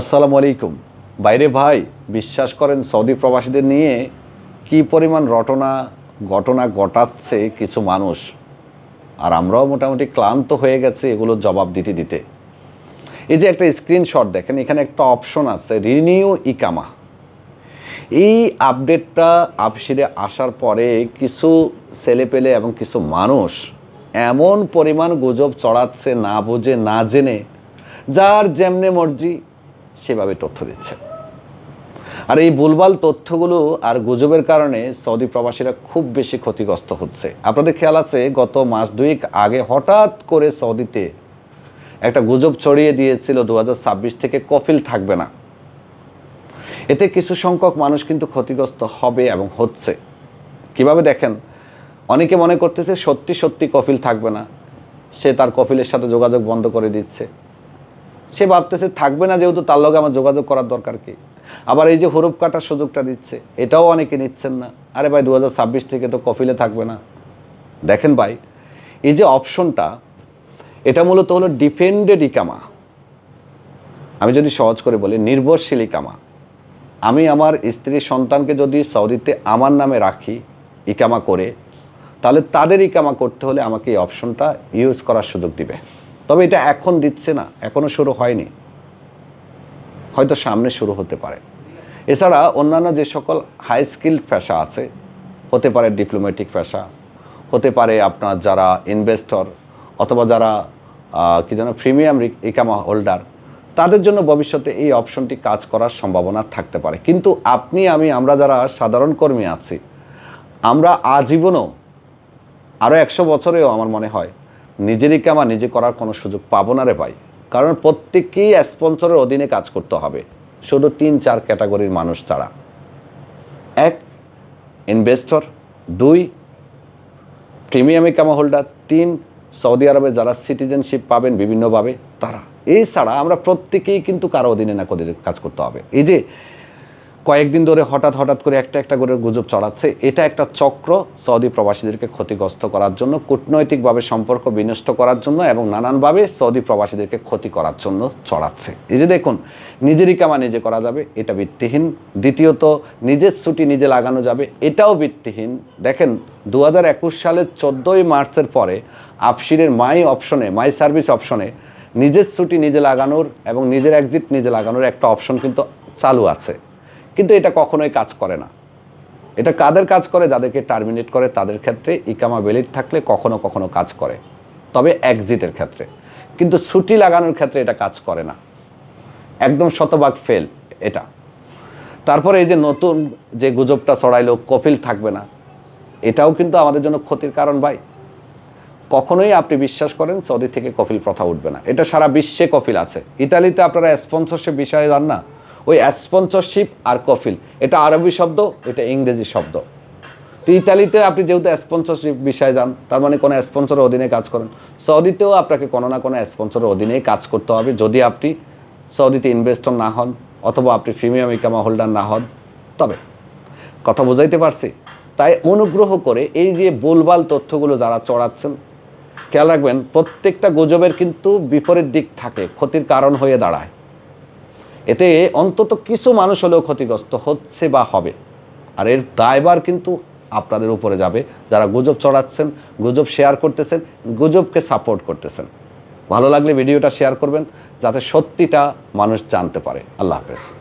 আসসালামু আলাইকুম। বাইরে ভাই, বিশ্বাস করেন সৌদি প্রবাসীদের নিয়ে কি পরিমাণ রটনা ঘটনা ঘটাচ্ছে কিছু মানুষ। আর আমরাও মোটামুটি ক্লান্ত হয়ে গেছে এগুলোর জবাব দিতে দিতে। এই যে একটা স্ক্রিনশট দেখেন, এখানে একটা অপশন আছে রিনিউ ইকামা। এই আপডেটটা আপসিরে আসার পরে কিছু ছেলেপেলে এবং কিছু মানুষ এমন পরিমাণ গুজব চড়াচ্ছে না বুঝে, না জেনে, যার যেমনে মর্জি সেভাবে তথ্য দিচ্ছে। আর এই ভুলভাল তথ্যগুলো আর গুজবের কারণে সৌদি প্রবাসীরা খুব বেশি ক্ষতিগ্রস্ত হচ্ছে। আপনাদের খেয়াল আছে, গত মাস দুয়েক আগে হঠাৎ করে সৌদিতে একটা গুজব ছড়িয়ে দিয়েছিল দু হাজার ছাব্বিশ থেকে কফিল থাকবে না। এতে কিছু সংখ্যক মানুষ কিন্তু ক্ষতিগ্রস্ত হবে এবং হচ্ছে। কীভাবে দেখেন? অনেকে মনে করতেছে সত্যি সত্যি কফিল থাকবে না। সে তার কফিলের সাথে যোগাযোগ বন্ধ করে দিচ্ছে। সে ভাবতেছে থাকবে না যেহেতু তার লগে আমার যোগাযোগ করার দরকার কি? আবার এই যে হরুপ কাটার সুযোগটা দিচ্ছে, এটাও অনেকে নিচ্ছেন না। আরে ভাই দু হাজার ছাব্বিশ থেকে তো কফিলে থাকবে না। দেখেন ভাই, এই যে অপশনটা, এটা মূলত হলো ডিপেন্ডেড ইকামা। আমি যদি সহজ করে বলি, নির্ভরশীল ইকামা। আমি আমার স্ত্রী সন্তানকে যদি সৌদিতে আমার নামে রাখি ইকামা করে, তাহলে তাদের ইকামা করতে হলে আমাকে এই অপশনটা ইউজ করার সুযোগ দিবে। তবে এটা এখন দিচ্ছে না এখনও শুরু হয়নি। হয়তো সামনে শুরু হতে পারে। এছাড়া অন্যান্য যে সকল হাই স্কিল পেশা আছে, হতে পারে ডিপ্লোম্যাটিক পেশা, হতে পারে আপনার যারা ইনভেস্টর অথবা যারা কি যেন প্রিমিয়াম ইকামা হোল্ডার তাদের জন্য ভবিষ্যতে এই অপশনটি কাজ করার সম্ভাবনা থাকতে পারে। কিন্তু আপনি, আমি, আমরা যারা সাধারণ কর্মী আছি, আমরা আজীবনও আরও একশো বছরেও আমার মনে হয় নিজেরই কামা নিজে করার কোনো সুযোগ পাবো না রে ভাই? কারণ প্রত্যেককেই স্পন্সরের অধীনে কাজ করতে হবে। শুধু তিন, চার ক্যাটাগরির মানুষ ছাড়া। এক ইনভেস্টর দুই প্রিমিয়াম কামা হোল্ডার তিন, সৌদি আরবে যারা সিটিজেনশিপ পাবেন বিভিন্নভাবে, তারা। এছাড়া আমরা প্রত্যেকেই কিন্তু কারও অধীনে না কাজ করতে হবে। এই যে কয়েকদিন ধরে হঠাৎ হঠাৎ করে একটা একটা করে গুজব চড়াচ্ছে এটা একটা চক্র সৌদি প্রবাসীদেরকে ক্ষতিগ্রস্ত করার জন্য, কূটনৈতিকভাবে সম্পর্ক বিনষ্ট করার জন্য এবং নানানভাবে সৌদি প্রবাসীদেরকে ক্ষতি করার জন্য চড়াচ্ছে এই যে দেখুন নিজেরই কামা নিজে করা যাবে, এটা ভিত্তিহীন। দ্বিতীয়ত, নিজের ছুটি নিজে লাগানো যাবে, এটাও ভিত্তিহীন। দেখেন দু হাজার একুশ সালের চোদ্দোই মার্চের পরে আফসিরের মাই অপশনে, মাই সার্ভিস অপশনে নিজের ছুটি নিজে লাগানোর এবং নিজের একজিট নিজে লাগানোর একটা অপশন কিন্তু চালু আছে। কিন্তু এটা কখনোই কাজ করে না। এটা কাদের কাজ করে? যাদেরকে টার্মিনেট করে, তাদের ক্ষেত্রে ইকামা ভ্যালিড থাকলে কখনো কখনো কাজ করে, তবে এক্সিটের ক্ষেত্রে। কিন্তু ছুটি লাগানোর ক্ষেত্রে এটা কাজ করে না। একদম শতভাগ ফেল এটা। তারপরে এই যে নতুন যে গুজবটা ছড়াইলো কপিল থাকবে না, এটাও কিন্তু আমাদের জন্য ক্ষতির কারণ ভাই। কখনোই আপনি বিশ্বাস করেন সৌদি থেকে কফিল প্রথা উঠবে না। এটা সারা বিশ্বে কফিল আছে। ইতালিতে আপনারা স্পন্সরশিপ বিষয়ে জান না ওই স্পন্সরশিপ আর কফিল। এটা আরবি শব্দ, এটা ইংরেজি শব্দ। তো ইতালিতে আপনি যেহেতু স্পন্সরশিপ বিষয়ে যান, তার মানে কোনো স্পন্সরের অধীনে কাজ করেন। সৌদিতেও আপনাকে কোনো না কোনো স্পন্সরের অধীনেই কাজ করতে হবে। যদি আপনি সৌদিতে ইনভেস্টর না হন, অথবা আপনি প্রিমিয়াম ইকামা হোল্ডার না হন, তবে কথা বোঝাইতে পারছি। তাই অনুগ্রহ করে এই যে ভুলভাল তথ্যগুলো যারা চড়াচ্ছেন, খেয়াল রাখবেন, প্রত্যেকটা গুজবের কিন্তু বিপরীত দিক থাকে, ক্ষতির কারণ হয়ে দাঁড়ায়। এতে অন্তত কিছু মানুষ হলেও ক্ষতিগ্রস্ত হচ্ছে বা হবে। আর এর দায়বার কিন্তু আপনাদের উপরে যাবে। যারা গুজব চড়াচ্ছেন গুজব শেয়ার করতেছেন, গুজবকে সাপোর্ট করতেছেন। ভালো লাগলে ভিডিওটা শেয়ার করবেন, যাতে সত্যিটা মানুষ জানতে পারে। আল্লাহ হাফেজ।